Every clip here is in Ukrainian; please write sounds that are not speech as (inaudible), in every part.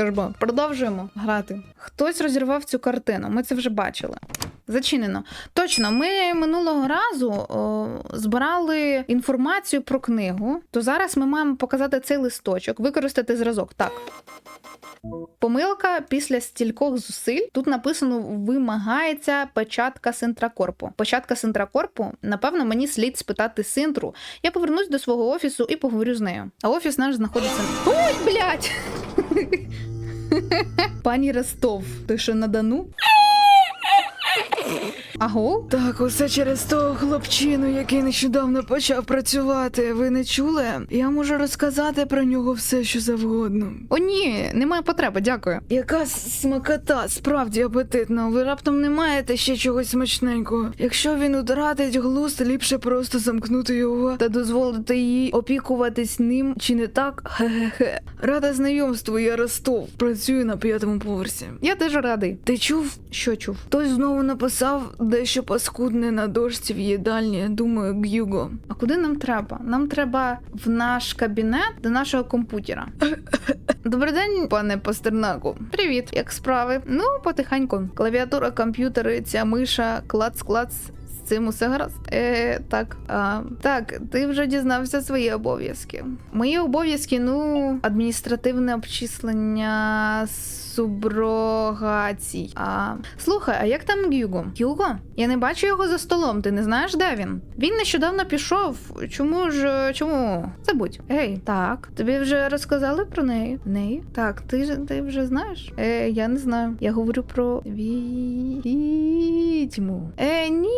Тож продовжуємо грати. Хтось розірвав цю картину. Ми це вже бачили. Зачинено. Точно, ми минулого разу о, збирали інформацію про книгу. То зараз ми маємо показати цей листочок, використати зразок. Так. Помилка після стількох зусиль. Тут написано вимагається печатка Синтракорпу. Печатка Синтракорпу, напевно, мені слід спитати Синтру. Я повернусь до свого офісу і поговорю з нею. А офіс наш знаходиться. Ой, блядь! (laughs) Пані Ростов, ти що на Дону? Аго? Так, усе через того хлопчину, який нещодавно почав працювати. Ви не чули? Я можу розказати про нього все, що завгодно. О, ні, немає потреби, дякую. Яка смакота, справді апетитна. Ви раптом не маєте ще чогось смачненького. Якщо він утратить глузд, ліпше просто замкнути його та дозволити їй опікуватись ним, чи не так? Хе-хе-хе. Рада знайомству, я Ростов. Працюю на п'ятому поверсі. Я теж радий. Ти чув? Що чув? Хтось знову написав дещо паскудне на дошці в їдальні. Думаю, Гюго. А куди нам треба? Нам треба в наш кабінет до нашого комп'ютера. (laughs) Добрий день, пане Пастернаку. Привіт, як справи? Ну, потихеньку. Клавіатура, комп'ютери, ця миша, клац-клац. З цим усе гаразд. Е, так, а, так, ти вже дізнався свої обов'язки. Мої обов'язки, ну, адміністративне обчислення суброгацій. А слухай, а як там Гюго? Гюго? Я не бачу його за столом. Ти не знаєш, де він? Він нещодавно пішов. Чому ж чому? Забудь. Ей, так. Тобі вже розказали про неї? Неї? Так, ти ж ти вже знаєш? Е, я не знаю. Я говорю про ві- відьму. Е, ні,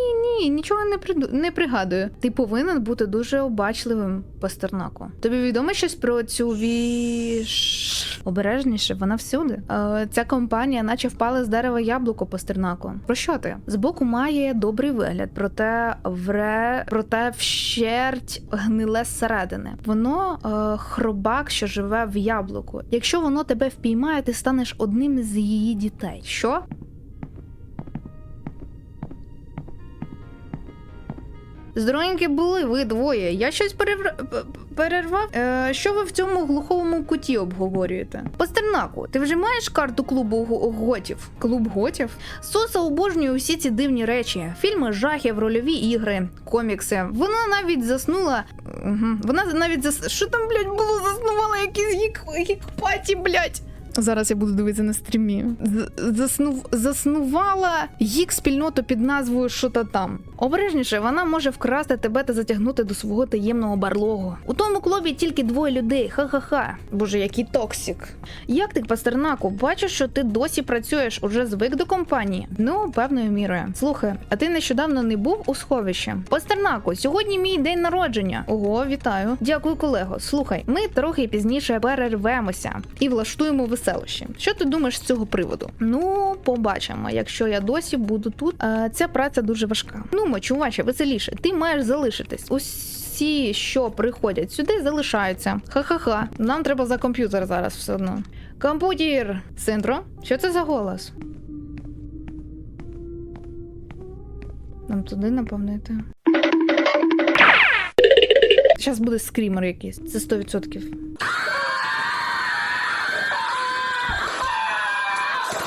ні, нічого не приду... не пригадую. Ти повинен бути дуже обачливим, Пастернаку. Тобі відомо щось про цю віш... Обережніше, вона всюди. Ця компанія, наче впала з дерева яблуко Пастернаку. Про що ти? Збоку має добрий вигляд, проте вре, проте вщерть гниле зсередини. Воно е, хробак, що живе в яблуку. Якщо воно тебе впіймає, ти станеш одним з її дітей. Що? Здоровенькі були ви двоє. Я щось перевр... перервав. Е, що ви в цьому глуховому куті обговорюєте? Пастернаку, ти вже маєш карту клубу готів? Клуб готів? Соса обожнює усі ці дивні речі: фільми жахів, рольові ігри, комікси. Вона навіть заснула. Угу. Вона навіть зас... Що там, блядь, було? Заснувала якісь гік... гік-паті, блядь. Зараз я буду дивитися на стрімі. Заснув... Заснувала їх спільноту під назвою Що та там. Обережніше, вона може вкрасти тебе та затягнути до свого таємного барлогу. У тому клубі тільки двоє людей. Ха-ха-ха. Боже, який токсик. Як ти, Пастернаку, бачу, що ти досі працюєш, уже звик до компанії. Ну, певною мірою. Слухай, а ти нещодавно не був у сховищі? Пастернаку, сьогодні мій день народження. Ого, вітаю. Дякую, колего. Слухай, ми трохи пізніше перервемося і влаштуємо веселощі. Що ти думаєш з цього приводу? Ну, побачимо. Якщо я досі буду тут, е, ця праця дуже важка. Ну, мо, чуваче, веселіше. Ти маєш залишитись. Усі, що приходять сюди, залишаються. Ха-ха-ха. Нам треба за комп'ютер зараз все одно. Комп'ютер! Синтро, що це за голос? Нам туди наповнити. Зараз буде скрімер якийсь. Це 100%.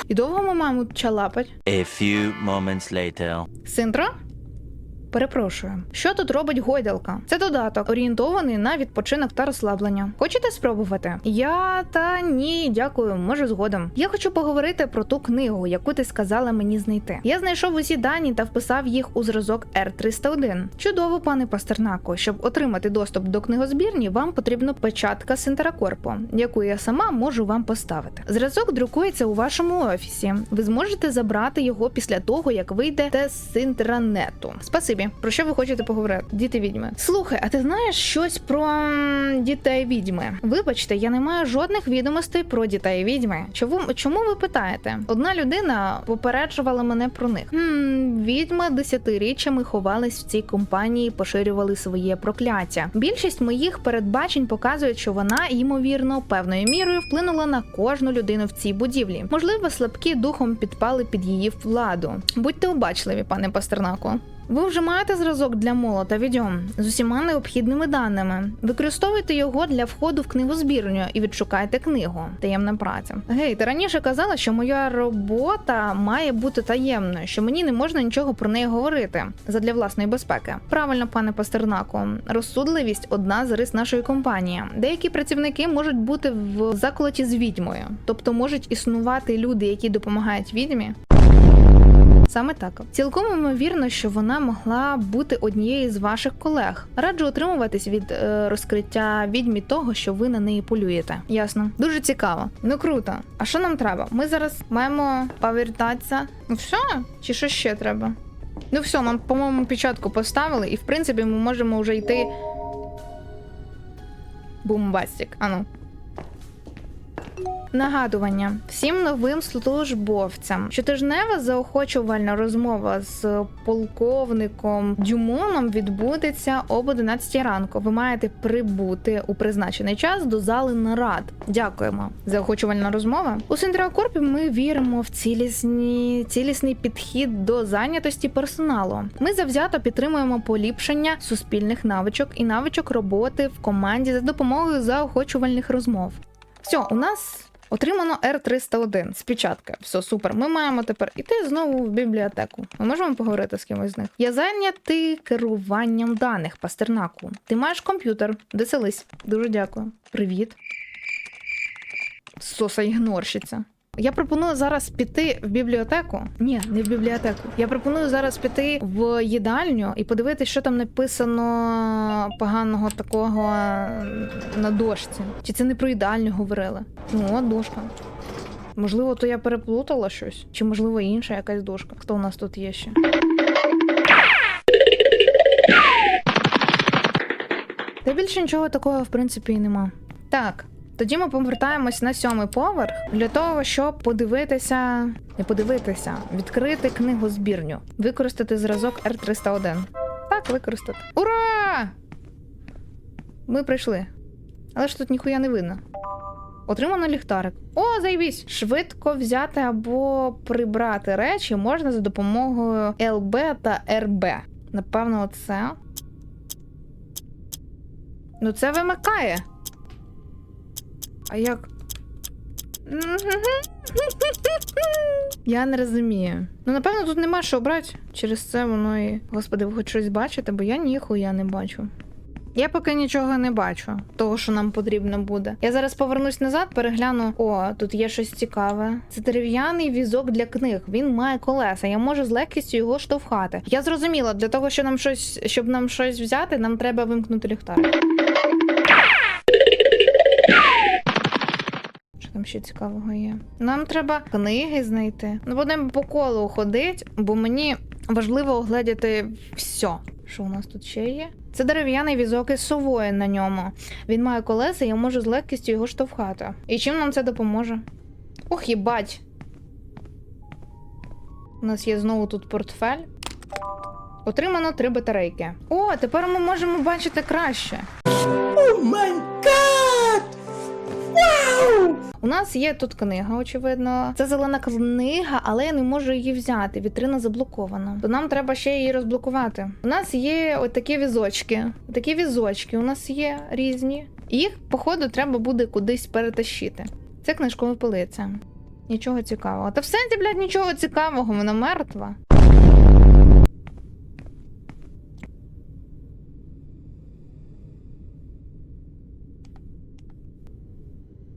І довго маємо чалапать? A few moments later. Синтро? Перепрошую, що тут робить гойдалка? Це додаток, орієнтований на відпочинок та розслаблення. Хочете спробувати? Я та ні, дякую, може згодом. Я хочу поговорити про ту книгу, яку ти сказала мені знайти. Я знайшов усі дані та вписав їх у зразок R301. Чудово, пане Пастернако. Щоб отримати доступ до книгозбірні, вам потрібна печатка Синтеракорпо, яку я сама можу вам поставити. Зразок друкується у вашому офісі. Ви зможете забрати його після того, як вийдете з інтранету. Спасибі. Про що ви хочете поговорити? Діти відьми. Слухай, а ти знаєш щось про дітей відьми? Вибачте, я не маю жодних відомостей про дітей відьми. Чому, чому ви питаєте? Одна людина попереджувала мене про них. Хм, відьми десятиріччями ховались в цій компанії, поширювали своє прокляття. Більшість моїх передбачень показують, що вона, ймовірно, певною мірою вплинула на кожну людину в цій будівлі. Можливо, слабкі духом підпали під її владу. Будьте обачливі, пане Пастернаку. Ви вже маєте зразок для молота відьом з усіма необхідними даними. Використовуйте його для входу в книгозбірню і відшукайте книгу. Таємна праця. Гей, ти раніше казала, що моя робота має бути таємною, що мені не можна нічого про неї говорити задля власної безпеки. Правильно, пане Пастернаку, розсудливість одна з рис нашої компанії. Деякі працівники можуть бути в заколоті з відьмою, тобто можуть існувати люди, які допомагають відьмі, Саме так. Цілком ймовірно, що вона могла бути однією з ваших колег. Раджу утримуватись від е, розкриття відьмі того, що ви на неї полюєте. Ясно, дуже цікаво. Ну круто. А що нам треба? Ми зараз маємо повертатися. Ну все? Чи що ще треба? Ну все, нам, по-моєму, печатку поставили, і в принципі ми можемо вже йти. Бумбастик. Ану. Нагадування всім новим службовцям. Щотижнева заохочувальна розмова з полковником Дюмоном відбудеться об 11 ранку. Ви маєте прибути у призначений час до зали нарад. Дякуємо. Заохочувальна розмова. У Синдракорпі ми віримо в цілісні, цілісний підхід до зайнятості персоналу. Ми завзято підтримуємо поліпшення суспільних навичок і навичок роботи в команді за допомогою заохочувальних розмов. Все, у нас отримано R301 з печатки. Все супер. Ми маємо тепер іти знову в бібліотеку. Ми можемо поговорити з кимось з них. Я зайнятий керуванням даних Пастернаку. Ти маєш комп'ютер, веселись. Дуже дякую. Привіт. Соса ігнорщиця. Я пропоную зараз піти в бібліотеку. Ні, не в бібліотеку. Я пропоную зараз піти в їдальню і подивитися, що там написано поганого такого на дошці. Чи це не про їдальню говорили? Ну, от дошка. Можливо, то я переплутала щось, чи можливо інша якась дошка. Хто у нас тут є ще? Та більше нічого такого, в принципі, і нема. Так, тоді ми повертаємось на сьомий поверх для того, щоб подивитися, не подивитися, відкрити книгозбірню, використати зразок R301. Так, використати. Ура! Ми прийшли. Але ж тут ніхуя не видно. Отримано ліхтарик. О, зайвісь! Швидко взяти або прибрати речі можна за допомогою ЛБ та РБ. Напевно, оце. Ну, це вимикає. А як? (laughs) Я не розумію. Ну, напевно, тут нема що брати. Через це воно і. Господи, ви хоч щось бачите, бо я ніхуя не бачу. Я поки нічого не бачу, того, що нам потрібно буде. Я зараз повернусь назад, перегляну. О, тут є щось цікаве. Це дерев'яний візок для книг. Він має колеса. Я можу з легкістю його штовхати. Я зрозуміла, для того, щоб нам щось, щоб нам щось взяти, нам треба вимкнути ліхтар. Там ще цікавого є? Нам треба книги знайти. Ну, будемо по колу ходити, бо мені важливо огледіти все. Що у нас тут ще є? Це дерев'яний візок із совою на ньому. Він має колеса, я можу з легкістю його штовхати. І чим нам це допоможе? Ох, їбать. У нас є знову тут портфель. Отримано три батарейки. О, тепер ми можемо бачити краще. У нас є тут книга, очевидно. Це зелена книга, але я не можу її взяти. Вітрина заблокована. То нам треба ще її розблокувати. У нас є от такі візочки. Такі візочки у нас є різні. Їх, походу, треба буде кудись перетащити. Це книжкова полиця. Нічого цікавого. Та в сенсі, блядь, нічого цікавого, вона мертва.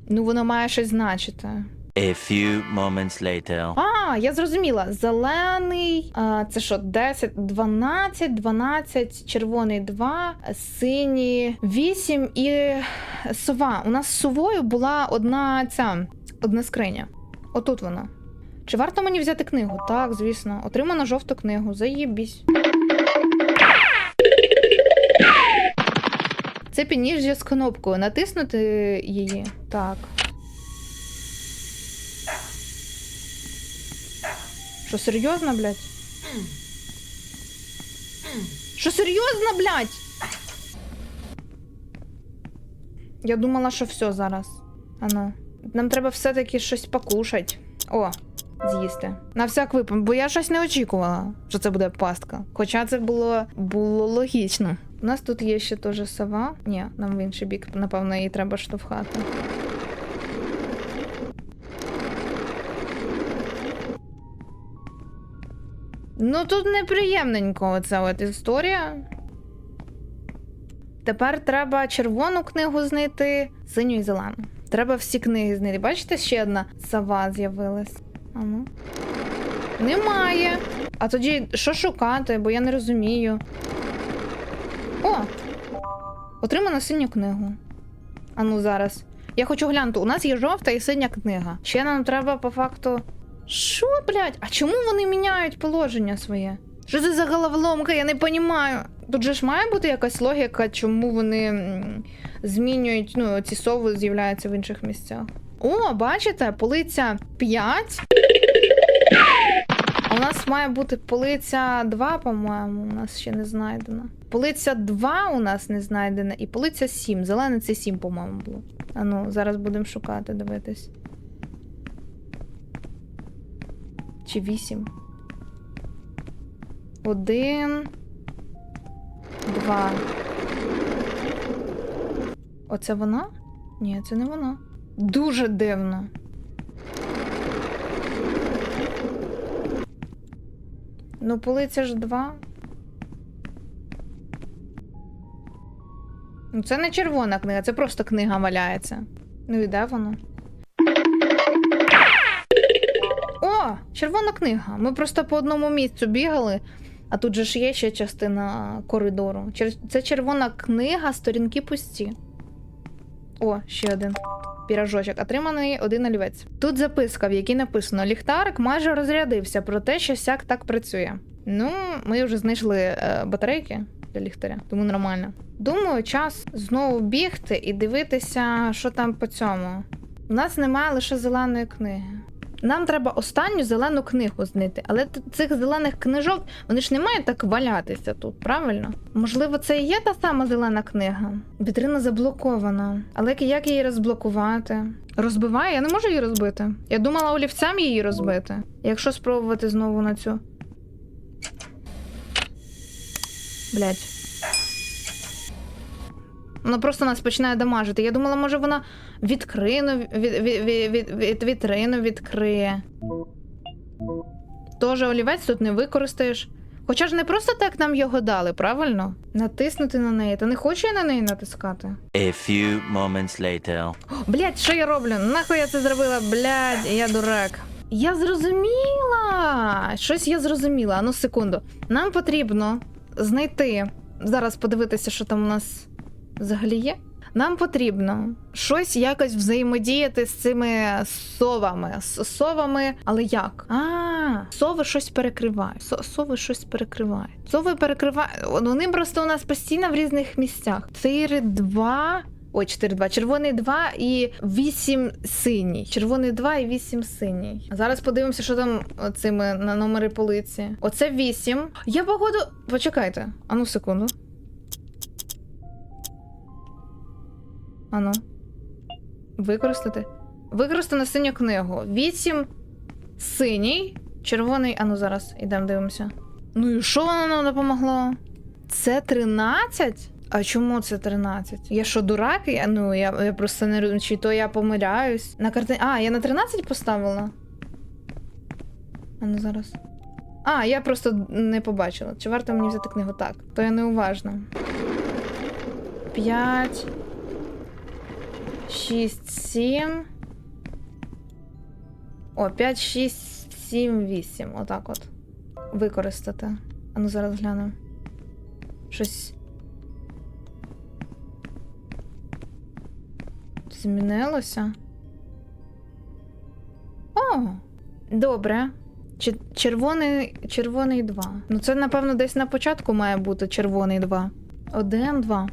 Ну, воно має щось значити. A few moments later. А, я зрозуміла. Зелений, а, це що, 10, 12, 12, червоний 2, синій 8 і сова. У нас з совою була одна ця, одна скриня. Отут вона. Чи варто мені взяти книгу? Так, звісно. Отримано жовту книгу. Заїбісь. Це підніжжя з кнопкою. Натиснути її. Так. Що серйозно, блядь? Що серйозно, блядь? Я думала, що все зараз. Ану. Нам треба все-таки щось покушать. О, з'їсти. На всяк випадок, бо я щось не очікувала, що це буде пастка. Хоча це було, було логічно. У нас тут є ще теж сова. Ні, нам в інший бік, напевно, її треба штовхати. Ну тут неприємненько оця от історія. Тепер треба червону книгу знайти, синю і зелену. Треба всі книги знайти. Бачите, ще одна сова з'явилась. А ну. Немає. А тоді що шукати, бо я не розумію. О! Отримано синю книгу. А ну зараз. Я хочу глянути, у нас є жовта і синя книга. Ще нам треба по факту. Що, блядь? А чому вони міняють положення своє? Що це за головоломка? Я не розумію. Тут же ж має бути якась логіка, чому вони змінюють, ну, ці сови з'являються в інших місцях. О, бачите, полиця 5. У нас має бути полиця 2, по-моєму, у нас ще не знайдена. Полиця 2 у нас не знайдена, і полиця 7. Зелене це 7, по-моєму, було. А ну, зараз будемо шукати, дивитись. Чи 8? Один. Два. Оце вона? Ні, це не вона. Дуже дивно. Ну, полиця ж два. Ну, це не червона книга, це просто книга валяється. Ну і де воно? О, червона книга. Ми просто по одному місцю бігали, а тут же ж є ще частина коридору. Це червона книга, сторінки пусті. О, ще один. Піражочок, отриманий один олівець. Тут записка, в якій написано: ліхтарик майже розрядився, проте що сяк так працює. Ну, ми вже знайшли е, батарейки для ліхтаря, тому нормально. Думаю, час знову бігти і дивитися, що там по цьому. У нас немає лише зеленої книги. Нам треба останню зелену книгу знайти, але цих зелених книжок вони ж не мають так валятися тут, правильно? Можливо, це і є та сама зелена книга. Вітрина заблокована. Але як її розблокувати? Розбиває? Я не можу її розбити. Я думала олівцем її розбити. Якщо спробувати знову на цю. Блять. Вона просто нас починає дамажити. Я думала, може вона відкрину, від, від, від, від, від, вітрину відкриє. Тоже олівець тут не використаєш. Хоча ж не просто так нам його дали, правильно? Натиснути на неї. Та не хочу я на неї натискати. A few moments later. Блять, що я роблю? Нахуй я це зробила? Блять, я дурак. Я зрозуміла. Щось я зрозуміла. Ну секунду. Нам потрібно знайти. Зараз подивитися, що там у нас взагалі є. Нам потрібно щось якось взаємодіяти з цими совами. З совами, але як? А, сови щось перекривають. Со- Сови щось перекривають. Сови перекривають. Вони просто у нас постійно в різних місцях. 4, 2. Ой, 4, 2. Червоний 2 і 8 синій. Червоний 2 і 8 синій. А зараз подивимося, що там цими на номери полиці. Оце 8. Я походу. Почекайте. Ану, секунду. Ану. Використати. Використано синю книгу. 8 синій. Червоний. Ану, зараз ідемо дивимося. Ну і що воно нам допомогло? Це 13? А чому це 13? Я що, дурак? Я, ну, я, я просто не розумію, чи то я помиляюсь. На карти... А, я на 13 поставила? А ну зараз. А, я просто не побачила. Чи варто мені взяти книгу так? То я неуважна. 5. 6, 7. О, 5, 6, 7, 8. Отак от. Використати. А ну зараз гляну. Щось. Змінилося. О! Добре. Червоний, червоний 2. Ну, це, напевно, десь на початку має бути червоний 2. 1, 2.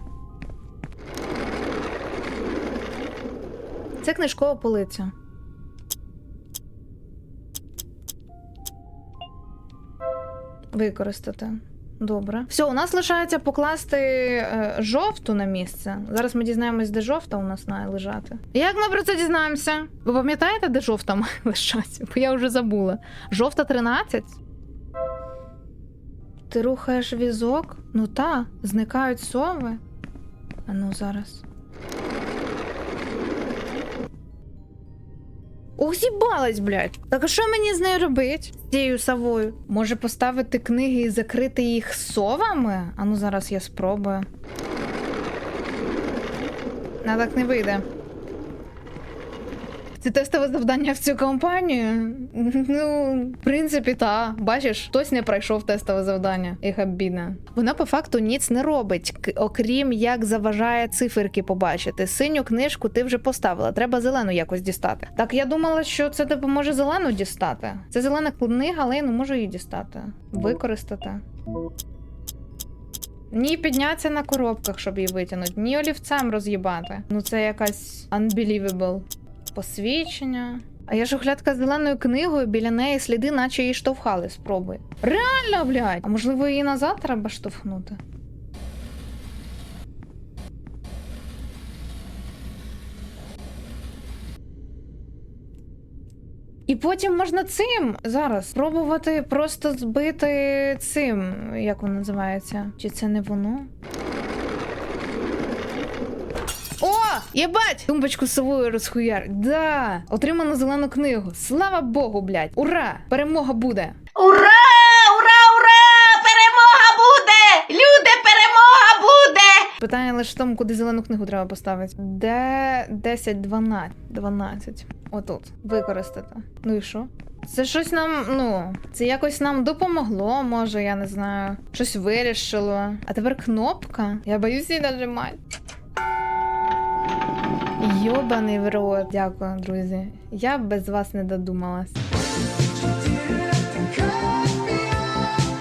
Це книжкова полиця. Використати. Добре. Все, у нас лишається покласти е, жовту на місце. Зараз ми дізнаємось, де жовта у нас має лежати. Як ми про це дізнаємося? Ви пам'ятаєте, де жовта має (laughs) лежати? Бо я вже забула. Жовта 13? Ти рухаєш візок? Ну та, зникають сови. А ну зараз. Ох, зібалась, блядь. Так а що мені з нею робити? З цією совою? Може поставити книги і закрити їх совами? А ну зараз я спробую. На так не вийде. Це тестове завдання в цю компанію. Ну, в принципі, та. Бачиш, хтось не пройшов тестове завдання. Їх обідно. Вона по факту ніц не робить, окрім як заважає циферки побачити. Синю книжку ти вже поставила, треба зелену якось дістати. Так я думала, що це допоможе зелену дістати. Це зелена книга, але я не можу її дістати. Використати. Ні підняться на коробках, щоб її витягнути, ні олівцем роз'їбати. Ну це якась unbelievable. Посвідчення. А я шухлядка з зеленою книгою, біля неї сліди, наче її штовхали. Спробуй. Реально, блядь! А можливо, її назад треба штовхнути? І потім можна цим зараз спробувати просто збити цим, як воно називається? Чи це не воно? О! Єбать! Тумбочку совою розхуяр. Да! Отримано зелену книгу. Слава Богу, блядь! Ура! Перемога буде! Ура! Ура! Ура! Перемога буде! Люди, перемога буде! Питання лише в тому, куди зелену книгу треба поставити. Де 10, 12, 12. Отут. Використати. Ну і що? Це щось нам, ну, це якось нам допомогло, може, я не знаю. Щось вирішило. А тепер кнопка. Я боюсь її нажимати. Йобаний в рот. Дякую, друзі. Я без вас не додумалась.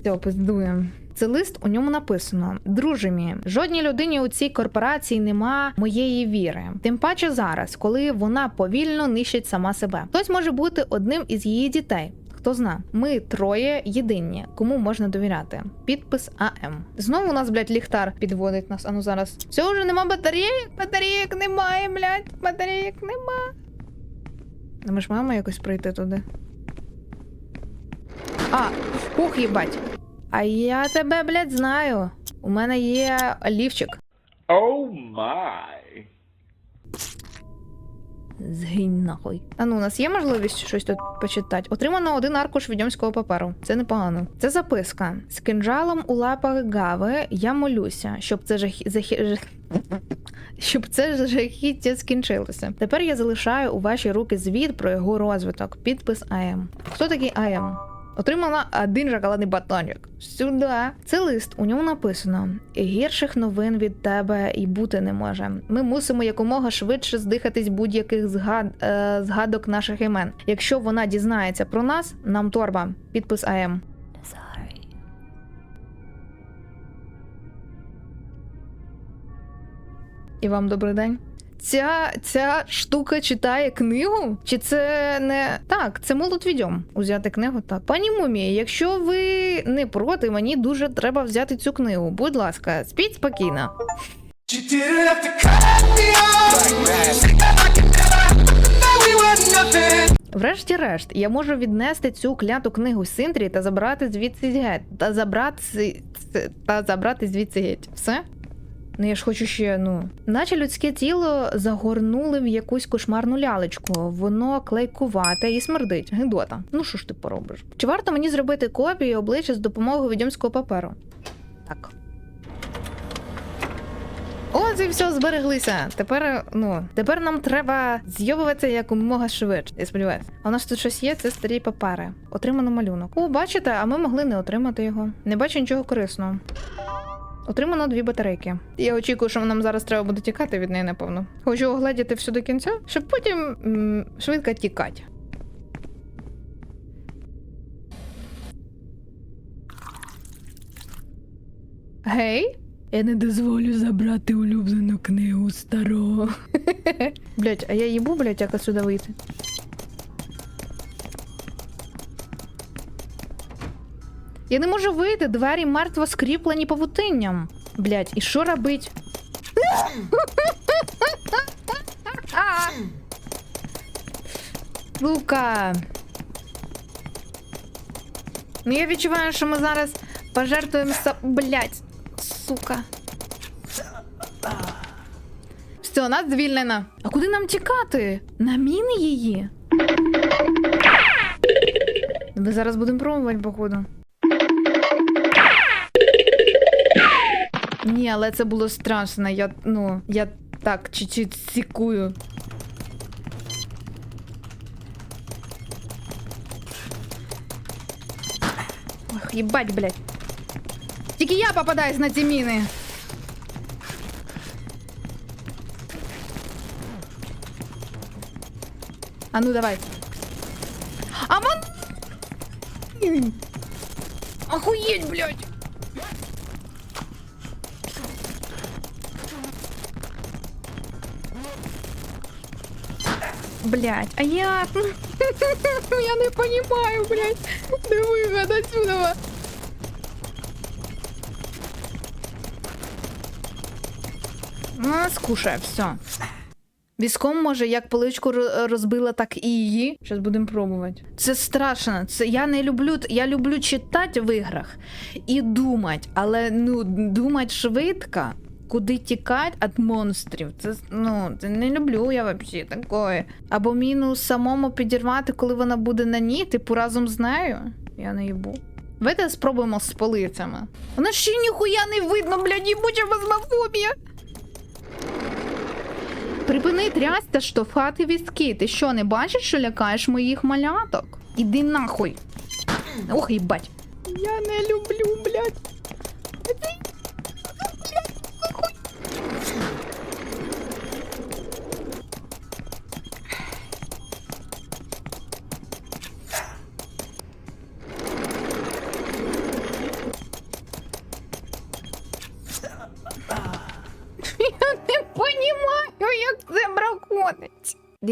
Все, пиздуємо. Це лист у ньому написано: Друже мій, жодній людині у цій корпорації нема моєї віри. Тим паче зараз, коли вона повільно нищить сама себе. Хтось може бути одним із її дітей. Хто зна, ми троє єдині, кому можна довіряти. Підпис АМ. Знову у нас, блядь, ліхтар підводить нас. Ану зараз. Все вже нема батареїк? Батареїк немає, блядь. Батареїк нема. Ну, Ми ж маємо якось прийти туди. А, ух, їбать. А я тебе, блядь, знаю. У мене є олівчик. Oh my. Згинь нахуй. А ну, у нас є можливість щось тут почитати. Отримано один аркуш відьомського паперу. Це непогано. Це записка. З кинджалом у лапах Гави я молюся, щоб це жахі... захі... Щоб це жахіття скінчилося. Тепер я залишаю у ваші руки звіт про його розвиток. Підпис АМ. Хто такий АМ? Отримала один шоколадний батончик. Сюди. Це лист. У ньому написано: гірших новин від тебе і бути не може. Ми мусимо якомога швидше здихатись будь-яких згад... е... згадок наших імен. Якщо вона дізнається про нас, нам торба. Підпис АМ. І вам добрий день. Ця, ця штука читає книгу? Чи це не так? Це молод відьом. Узяти книгу так. Пані Мумія, якщо ви не проти, мені дуже треба взяти цю книгу. Будь ласка, спіть спокійно. Врешті-решт, я можу віднести цю кляту книгу Синтрі та забрати звідси геть. Та забрати та забрати звідси геть. Все? Ну я ж хочу ще, ну. Наче людське тіло загорнули в якусь кошмарну лялечку. Воно клейкувате і смердить. Гидота. Ну що ж ти поробиш? Чи варто мені зробити копію обличчя з допомогою відьомського паперу? Так. Ось і все, збереглися. Тепер, ну, тепер нам треба зйобуватися якомога швидше. Я сподіваюся. А у нас тут щось є, це старі папери. Отримано малюнок. О, бачите, а ми могли не отримати його. Не бачу нічого корисного. Отримано дві батарейки. Я очікую, що нам зараз треба буде тікати від неї, напевно. Хочу огледіти все до кінця, щоб потім м, швидко тікати. Гей? Я не дозволю забрати улюблену книгу старого. (laughs) Блять, а я їбу, блять, як сюди вийти. Я не можу вийти, двері мертво скріплені павутинням. Блять, і що робить? (laughs) Лука. Ну я відчуваю, що ми зараз пожертвуємо са... Блять, сука. Все, нас звільнено. А куди нам тікати? На міни її? Ми зараз будемо пробувати, походу. Ні, але це було страшно. Я, ну, я так чуть-чуть сікую. Ох, їбать, блядь. Тільки я попадаюсь на ці міни. А ну давай. А вон... Охуеть, блядь. Блять, а я... (laughs) я не понимаю, блядь. Де виход отсюда? Ну, Вона скушає, все. Військом може як поличку розбила, так і її. Зараз будемо пробувати. Це страшно. Це я не люблю. Я люблю читати в іграх і думати, але ну думати швидко, куди тікати від монстрів. Це ну це не люблю я взагалі такое. Або міну самому підірвати, коли вона буде на ній, типу разом з нею. Я не їбу. Давайте спробуємо з полицями. Вона ще ніхуя не видно, блядь, їбуча фазмофобія. Припини трясть та штовхати візки. Ти що, не бачиш, що лякаєш моїх маляток? Іди нахуй. Ох, їбать. Я не люблю, блядь.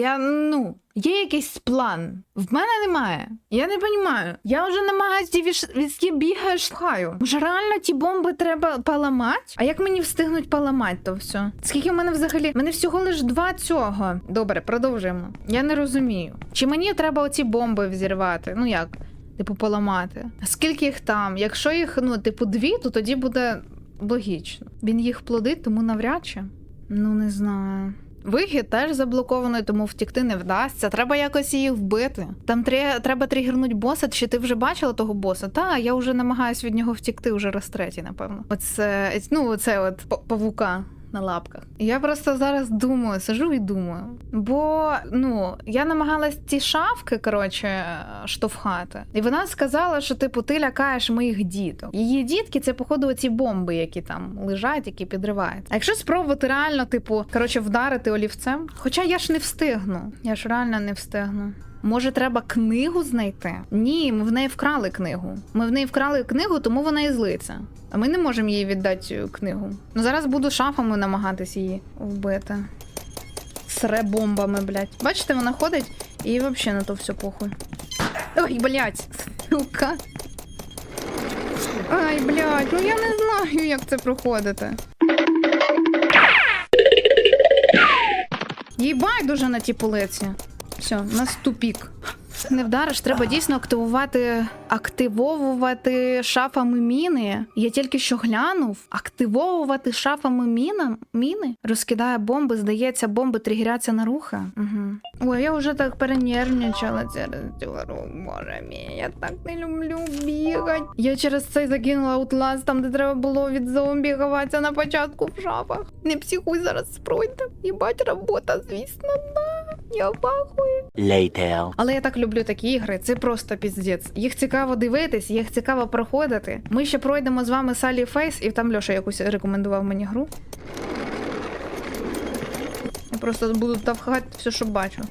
Я ну, є якийсь план. В мене немає. Я не розумію. Я вже намагаюся візки бігаю, шукаю. Може, реально ті бомби треба поламати? А як мені встигнуть поламати то все? Скільки в мене взагалі? В мене всього лиш два цього. Добре, продовжуємо. Я не розумію. Чи мені треба оці бомби взірвати? Ну як? Типу, поламати. А Скільки їх там? Якщо їх, ну, типу, дві, то тоді буде логічно. Він їх плодить, тому навряд чи. Ну, не знаю. Вихід теж заблокований, тому втікти не вдасться. Треба якось її вбити. Там тре- треба тригернути боса. Чи ти вже бачила того боса? Та, я вже намагаюсь від нього втікти вже раз третій, напевно. Оце, ну, оце от павука. На лапках. Я просто зараз думаю, сижу і думаю. Бо ну я намагалась ці шавки, коротше, штовхати. І вона сказала, що типу ти лякаєш моїх діток. Її дітки це, походу, ці бомби, які там лежать, які підривають. А якщо спробувати реально, типу, коротше, вдарити олівцем, хоча я ж не встигну. Я ж реально не встигну. Може, треба книгу знайти? Ні, ми в неї вкрали книгу. Ми в неї вкрали книгу, тому вона і злиться. А ми не можемо їй віддати цю книгу. Ну зараз буду шафами намагатись її вбити. Сре бомбами, блядь. Бачите, вона ходить і взагалі на то все похуй. Ой, блядь, сука. Ай, блядь, ну я не знаю, як це проходити. Їй байдуже на ті полиці. Все, у нас тупік. Не вдариш, треба дійсно активувати, активовувати шафами міни. Я тільки що глянув. Активовувати шафами міна, міни розкидає бомби. Здається, бомби тригеряться на рухи. Угу. Ой, я вже так перенервничала через цю. Боже мій, я так не люблю бігати. Я через це закинула Outlast, там, де треба було від зомбі ховатися на початку в шафах. Не психуй зараз пройде. Їбать, робота, звісно, да. Я вахую. Later. Але я так люблю такі ігри, це просто піздець. Їх цікаво дивитись, їх цікаво проходити. Ми ще пройдемо з вами Салі Фейс, і там Льоша якусь рекомендував мені гру. Я просто буду тавхати все, що бачу.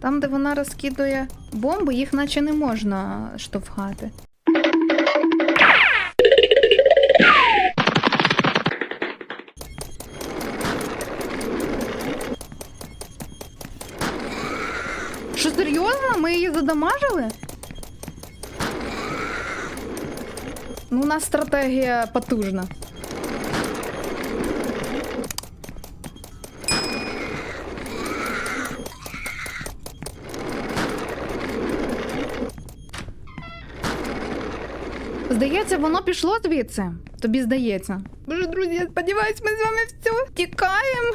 Там, де вона розкидує бомби, їх наче не можна штовхати. Що серйозно? Ми її задамажили? Ну, у нас стратегія потужна. Здається, воно пішло звідси. Тобі здається. Боже, друзі, я сподіваюсь, ми з вами все тікаємо.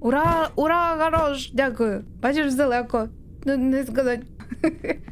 Ура, ура, хорош, дякую. Бачиш, далеко. Ну, не сказати. (laughs)